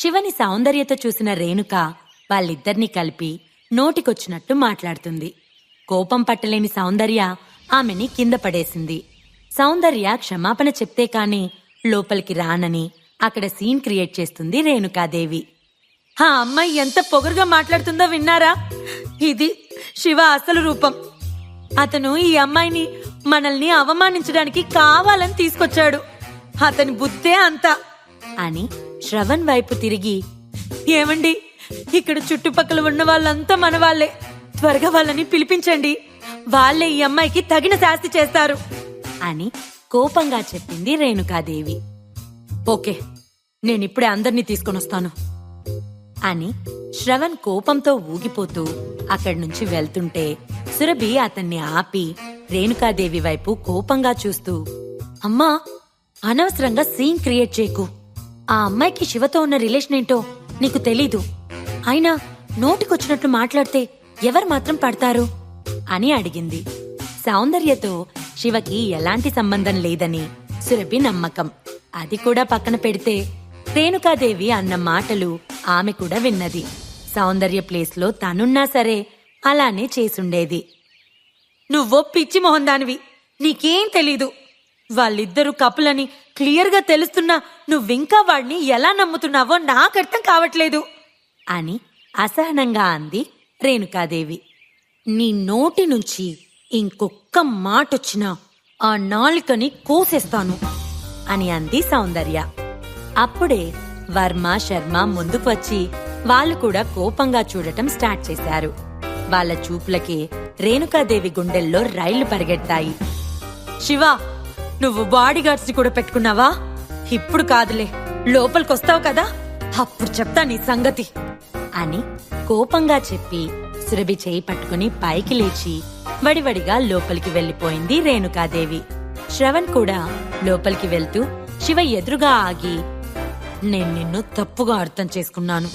శివని సౌందర్యతో చూసిన రేణుక వాళ్ళిద్దరినీ కలిపి నోటికొచ్చినట్టు మాట్లాడుతుంది. కోపం పట్టలేని సౌందర్య ఆమెని కింద పడేసింది. సౌందర్య క్షమాపణ చెప్తే కాని లోపలికి రానని అక్కడ సీన్ క్రియేట్ చేస్తుంది రేణుకాదేవి. ఆ అమ్మాయి ఎంత పొగరుగా మాట్లాడుతుందో విన్నారా? ఇది శివ అసలు రూపం. అతను ఈ అమ్మాయిని మనల్ని అవమానించడానికి కావాలని తీసుకొచ్చాడు. అతని బుద్ధే అంత అని శ్రవణ్ వైపు తిరిగి ఏమండి? ఇక్కడ చుట్టుపక్కల ఉన్న వాళ్ళంతా మన వాళ్ళే త్వరగా వాళ్ళని పిలిపించండి. వాళ్ళే ఈ అమ్మాయికి తగిన శాస్తి చేస్తారు. అని కోపంగా చెప్పింది రేణుకాదేవి. ఓకే నేనిప్పుడే అందర్నీ తీసుకొని వస్తాను. అని శ్రవణ్ కోపంతో ఊగిపోతూ అక్కడి నుంచి వెళ్తుంటే సురభి అతన్ని ఆపి రేణుకాదేవి వైపు కోపంగా చూస్తూ అమ్మా అనవసరంగా సీన్ క్రియేట్ చేయకు. ఆ అమ్మాయికి శివతో ఉన్న రిలేషన్ ఏంటో నీకు తెలీదు. అయినా నోటికొచ్చినట్లు మాట్లాడితే ఎవరు మాత్రం పడతారు? అని అడిగింది. సౌందర్యతో శివకి ఎలాంటి సంబంధం లేదని సురభి నమ్మకం. అది కూడా పక్కన పెడితే రేణుకాదేవి అన్న మాటలు ఆమె కూడా విన్నది. సౌందర్య ప్లేస్లో తనున్నా సరే అలానే చేసుండేది. నువ్వో పిచ్చి మొహందానివి నీకేం తెలీదు. వాళ్ళిద్దరూ కపులని క్లియర్గా తెలుస్తున్నా నువ్వింకా వాడిని ఎలా నమ్ముతున్నావో నాకు అర్థం కావట్లేదు. అని అసహనంగా అంది రేణుకాదేవి. నీ నోటి నుంచి ఇంకొక్క మాటొచ్చినా ఆ నాలుకని కోసేస్తాను అని అంది సౌందర్య. అప్పుడే వర్మ శర్మ ముందుకు వచ్చి వాళ్ళు కూడా కోపంగా చూడటం స్టార్ట్ చేశారు. వాళ్ళ చూపులకే రేణుకాదేవి గుండెల్లో రైళ్ళు పరిగెడతాయి. శివ నువ్వు బాడీ గార్డ్స్ని కూడా పెట్టుకున్నావా? ఇప్పుడు కాదులే. లోపలికొస్తావు కదా? అప్పుడు చెప్తా నీ సంగతి. అని కోపంగా చెప్పి సురభి చేయి పట్టుకుని పైకి లేచి వడివడిగా లోపలికి వెళ్ళిపోయింది రేణుకాదేవి. శ్రవణ్ కూడా లోపలికి వెళ్తూ శివ ఎదురుగా ఆగి నేను నిన్ను తప్పుగా అర్థం చేసుకున్నాను.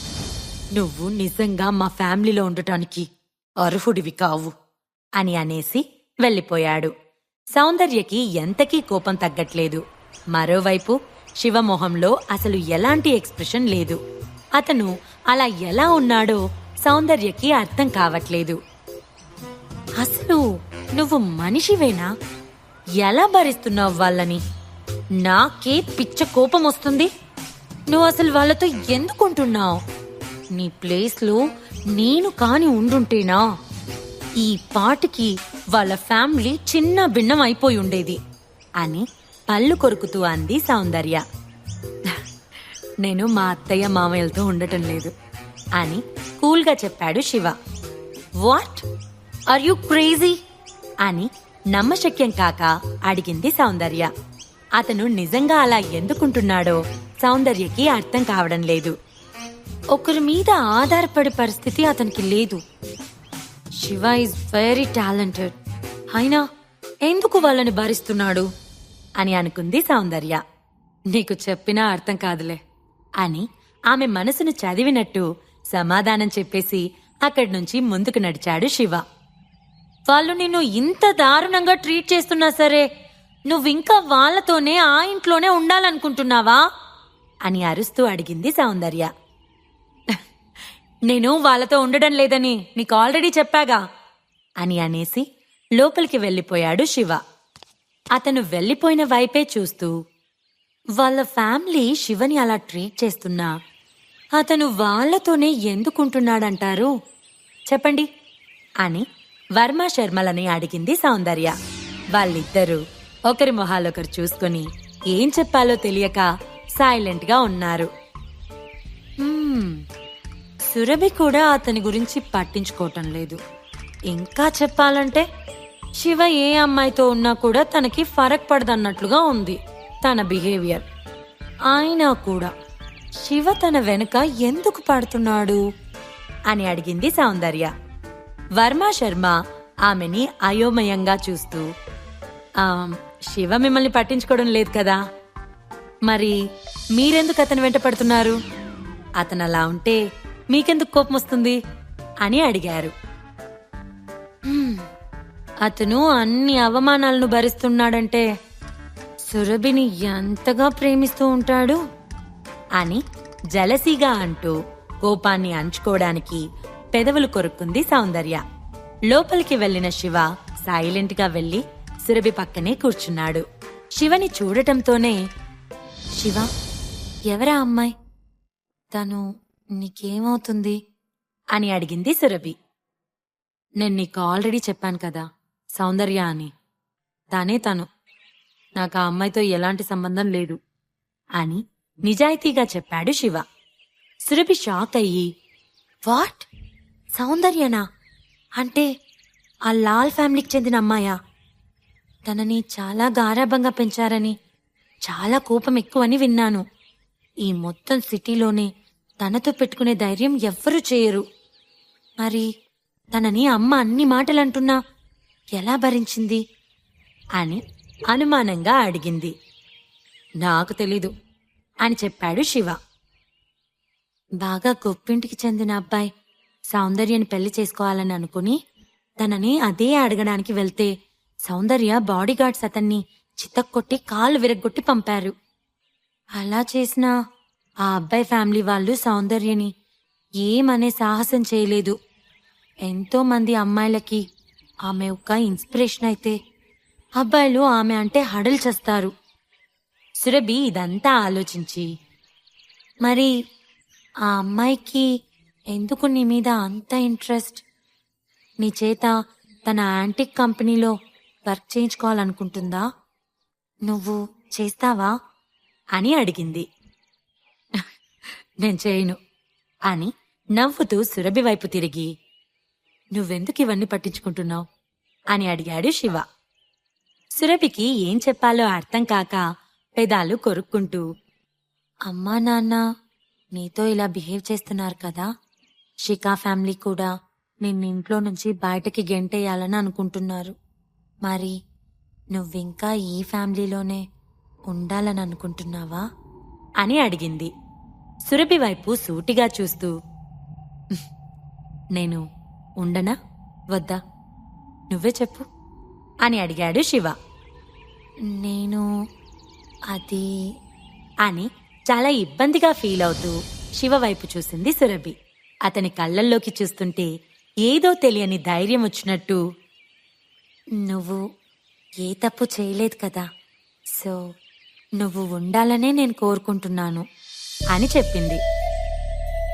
నువ్వు నిజంగా మా ఫ్యామిలీలో ఉండటానికి అర్హుడివి కావు. అని అనేసి వెళ్ళిపోయాడు. సౌందర్యకి ఎంతకీ కోపం తగ్గట్లేదు. మరోవైపు శివమొహంలో అసలు ఎలాంటి ఎక్స్ప్రెషన్ లేదు. అతను అలా ఎలా ఉన్నాడో సౌందర్యకి అర్థం కావట్లేదు. అసలు నువ్వు మనిషివేనా? ఎలా భరిస్తున్నావు వాళ్ళని? నాకే పిచ్చ కోపం వస్తుంది. నువ్వు అసలు వాళ్ళతో ఎందుకుంటున్నావు? నీ ప్లేస్లో నేను కాని ఉండుంటేనా? ఈ పాటికి వాళ్ళ ఫ్యామిలీ చిన్న భిన్నం అయిపోయి ఉండేది అని పళ్ళు కొరుకుతూ అంది సౌందర్య. నేను మా అత్తయ్య మామయ్యలతో ఉండటం లేదు అని కూల్గా చెప్పాడు Shiva. What are you crazy అని నమ్మశక్యం కాక అడిగింది సౌందర్య. అతను నిజంగా అలా ఎందుకుంటున్నాడో సౌందర్యకి అర్థం కావడం లేదు. ఒకరి మీద ఆధారపడే పరిస్థితి అతనికి లేదు. శివ ఇస్ వెరీ టాలెంటెడ్ అయినా ఎందుకు వాళ్ళని భరిస్తున్నాడు? అని అనుకుంది సౌందర్య. నీకు చెప్పినా అర్థం కాదులే. అని ఆమె మనసును చదివినట్టు సమాధానం చెప్పేసి అక్కడి నుంచి ముందుకు నడిచాడు శివ. వాళ్ళు నిన్ను ఇంత దారుణంగా ట్రీట్ చేస్తున్నా సరే నువ్వింకా వాళ్ళతోనే ఆ ఇంట్లోనే ఉండాలనుకుంటున్నావా? అని అరుస్తూ అడిగింది సౌందర్య. నేను వాళ్ళతో ఉండడం లేదని నీకు ఆల్రెడీ చెప్పాగా? అని అనేసి లోపలికి వెళ్ళిపోయాడు శివ. అతను వెళ్ళిపోయిన వైపే చూస్తూ వాళ్ళ ఫ్యామిలీ శివని అలా ట్రీట్ చేస్తున్నా. అతను వాళ్ళతోనే ఎందుకుంటున్నాడంటారు? చెప్పండి. అని వర్మ శర్మలని అడిగింది సౌందర్య. వాళ్ళిద్దరూ ఒకరి మొహాలొకరు చూసుకొని ఏం చెప్పాలో తెలియక సైలెంట్గా ఉన్నారు. సురభి కూడా అతని గురించి పట్టించుకోవటం లేదు. ఇంకా చెప్పాలంటే శివ ఏ అమ్మాయితో ఉన్నా కూడా తనకి ఫరక్ పడదన్నట్లుగా ఉంది తన బిహేవియర్ ఆయన కూడా శివ తన వెనుక ఎందుకు పడుతున్నాడు? అని అడిగింది సౌందర్య. వర్మ శర్మ ఆమెని అయోమయంగా చూస్తూ "ఆ, శివ మిమ్మల్ని పట్టించుకోవడం లేదు కదా? మరి మీరెందుకు అతని వెంట పడుతున్నారు? అతను అలా ఉంటే మీకెందుకు కోపం వస్తుంది? అని అడిగారు. అతను అన్ని అవమానాలను భరిస్తున్నాడంటే సురభిని ఎంతగా ప్రేమిస్తూ ఉంటాడు? అని జలసీగా అంటూ కోపాన్ని అంచుకోవడానికి పెదవులు కొరుక్కుంది సౌందర్య. లోపలికి వెళ్ళిన శివ సైలెంట్గా వెళ్ళి సురభి పక్కనే కూర్చున్నాడు. శివని చూడటంతోనే శివ ఎవరా అమ్మాయి? తను నీకేమవుతుంది? అని అడిగింది సురభి. నేను నీకు ఆల్రెడీ చెప్పాను కదా సౌందర్య అని తానే తను. నాకు ఆ అమ్మాయితో ఎలాంటి సంబంధం లేదు. అని నిజాయితీగా చెప్పాడు శివ. సురభి షాక్ అయ్యి వాట్? సౌందర్యనా? అంటే ఆ లాల్ ఫ్యామిలీకి చెందిన అమ్మాయా? తనని చాలా గారాభంగా పెంచారని చాలా కోపం ఎక్కువని విన్నాను. ఈ మొత్తం సిటీలోనే తనతో పెట్టుకునే ధైర్యం ఎవ్వరూ చేయరు. మరి తనని అమ్మ అన్ని మాటలంటున్నా ఎలా భరించింది? అని అనుమానంగా అడిగింది. నాకు తెలీదు అని చెప్పాడు శివ. బాగా గొప్పింటికి చెందిన అబ్బాయి సౌందర్యని పెళ్ళి చేసుకోవాలని అనుకుని తనని అదే అడగడానికి వెళ్తే సౌందర్య బాడీగార్డ్స్ అతన్ని చితక్కొట్టి కాళ్ళు విరగ్గొట్టి పంపారు. అలా చేసిన ఆ అబ్బాయి ఫ్యామిలీ వాళ్ళు సౌందర్యని ఏమనే సాహసం చేయలేదు. ఎంతో మంది అమ్మాయిలకి ఆమె ఒక ఇన్స్పిరేషన్ అయితే. అబ్బాయిలు ఆమె అంటే హడలు చేస్తారు. సురభి ఇదంతా ఆలోచించి మరి ఆ అమ్మాయికి ఎందుకు నీ మీద అంత ఇంట్రెస్ట్? నీ చేత తన యాంటిక్ కంపెనీలో వర్క్ చేయించుకోవాలనుకుంటుందా? నువ్వు చేస్తావా? అని అడిగింది. నేను చేయను అని నవ్వుతూ సురభి వైపు తిరిగి నువ్వెందుకు ఇవన్నీ పట్టించుకుంటున్నావు? అని అడిగాడు శివ. సురభికి ఏం చెప్పాలో అర్థం కాక పెదాలు కొరుక్కుంటూ అమ్మా నాన్న నీతో ఇలా బిహేవ్ చేస్తున్నారు కదా. షికా ఫ్యామిలీ కూడా నిన్ను ఇంట్లో నుంచి బయటకి గెంటేయాలని అనుకుంటున్నారు. మరి నువ్వింకా ఈ ఫ్యామిలీలోనే ఉండాలని అనుకుంటున్నావా? అని అడిగింది. సురభి వైపు సూటిగా చూస్తూ నేను ఉండనా? వద్దా? నువ్వే చెప్పు. అని అడిగాడు శివ. నేను అది అని చాలా ఇబ్బందిగా ఫీల్ అవుతూ శివ వైపు చూసింది సురభి. అతని కళ్ళల్లోకి చూస్తుంటే ఏదో తెలియని ధైర్యం వచ్చినట్టు నువ్వు ఏ తప్పు చేయలేదు కదా సో నువ్వు ఉండాలనే నేను కోరుకుంటున్నాను అని చెప్పింది.